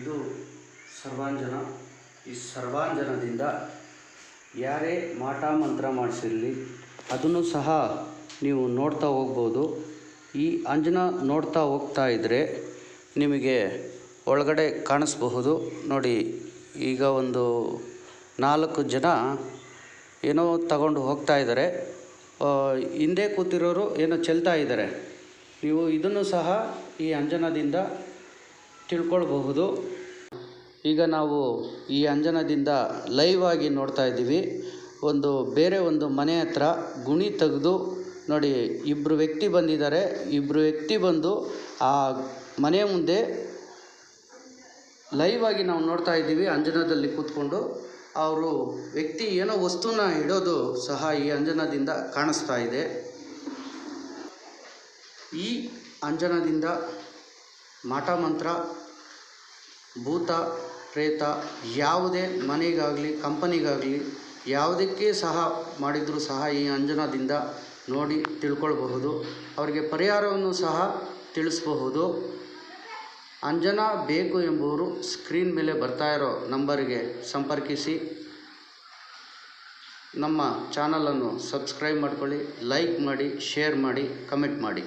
ಇದು ಸರ್ವಾಂಜನ. ಈ ಸರ್ವಾಂಜನದಿಂದ ಯಾರೇ ಮಾಟ ಮಂತ್ರ ಮಾಡಿಸಿರಲಿ, ಅದನ್ನು ಸಹ ನೀವು ನೋಡ್ತಾ ಹೋಗ್ಬೋದು. ಈ ಅಂಜನ ನೋಡ್ತಾ ಹೋಗ್ತಾ ಇದ್ದರೆ ನಿಮಗೆ ಒಳಗಡೆ ಕಾಣಿಸ್ಬಹುದು. ನೋಡಿ, ಈಗ ಒಂದು ನಾಲ್ಕು ಜನ ಏನೋ ತಗೊಂಡು ಹೋಗ್ತಾ ಇದ್ದಾರೆ. ಹಿಂದೆ ಕೂತಿರೋರು ಏನೋ ಚೆಲ್ತಾ ಇದ್ದಾರೆ. ನೀವು ಇದನ್ನು ಸಹ ಈ ಅಂಜನದಿಂದ ತಿಳ್ಕೊಳ್ಬಹುದು. ಈಗ ನಾವು ಈ ಅಂಜನದಿಂದ ಲೈವ್ ಆಗಿ ನೋಡ್ತಾ ಇದ್ದೀವಿ. ಒಂದು ಬೇರೆ ಒಂದು ಮನೆ ಹತ್ರ ಗುಣಿ ತೆಗೆದು ನೋಡಿ ಇಬ್ಬರು ವ್ಯಕ್ತಿ ಬಂದಿದ್ದಾರೆ. ಇಬ್ಬರು ವ್ಯಕ್ತಿ ಬಂದು ಆ ಮನೆ ಮುಂದೆ ಲೈವ್ ಆಗಿ ನಾವು ನೋಡ್ತಾ ಇದ್ದೀವಿ, ಅಂಜನದಲ್ಲಿ ಕೂತ್ಕೊಂಡು. ಅವರು ವ್ಯಕ್ತಿ ಏನೋ ವಸ್ತುನ ಇಡೋದು ಸಹ ಈ ಅಂಜನದಿಂದ ಕಾಣಿಸ್ತಾ ಇದೆ. ಈ ಅಂಜನದಿಂದ ಮಾಟ ಮಂತ್ರ, ಭೂತ, ಪ್ರೇತ, ಯಾವುದೇ ಮನೆಗಾಗಲಿ, ಕಂಪನಿಗಾಗಲಿ, ಯಾವುದಕ್ಕೆ ಸಹ ಮಾಡಿದರೂ ಸಹ ಈ ಅಂಜನದಿಂದ ನೋಡಿ ತಿಳ್ಕೊಳ್ಬಹುದು. ಅವರಿಗೆ ಪರಿಹಾರವನ್ನು ಸಹ ತಿಳಿಸಬಹುದು. ಅಂಜನ ಬೇಕು ಎಂಬುವರು ಸ್ಕ್ರೀನ್ ಮೇಲೆ ಬರ್ತಾ ಇರೋ ನಂಬರಿಗೆ ಸಂಪರ್ಕಿಸಿ. ನಮ್ಮ ಚಾನಲನ್ನು ಸಬ್ಸ್ಕ್ರೈಬ್ ಮಾಡ್ಕೊಳ್ಳಿ, ಲೈಕ್ ಮಾಡಿ, ಶೇರ್ ಮಾಡಿ, ಕಮೆಂಟ್ ಮಾಡಿ.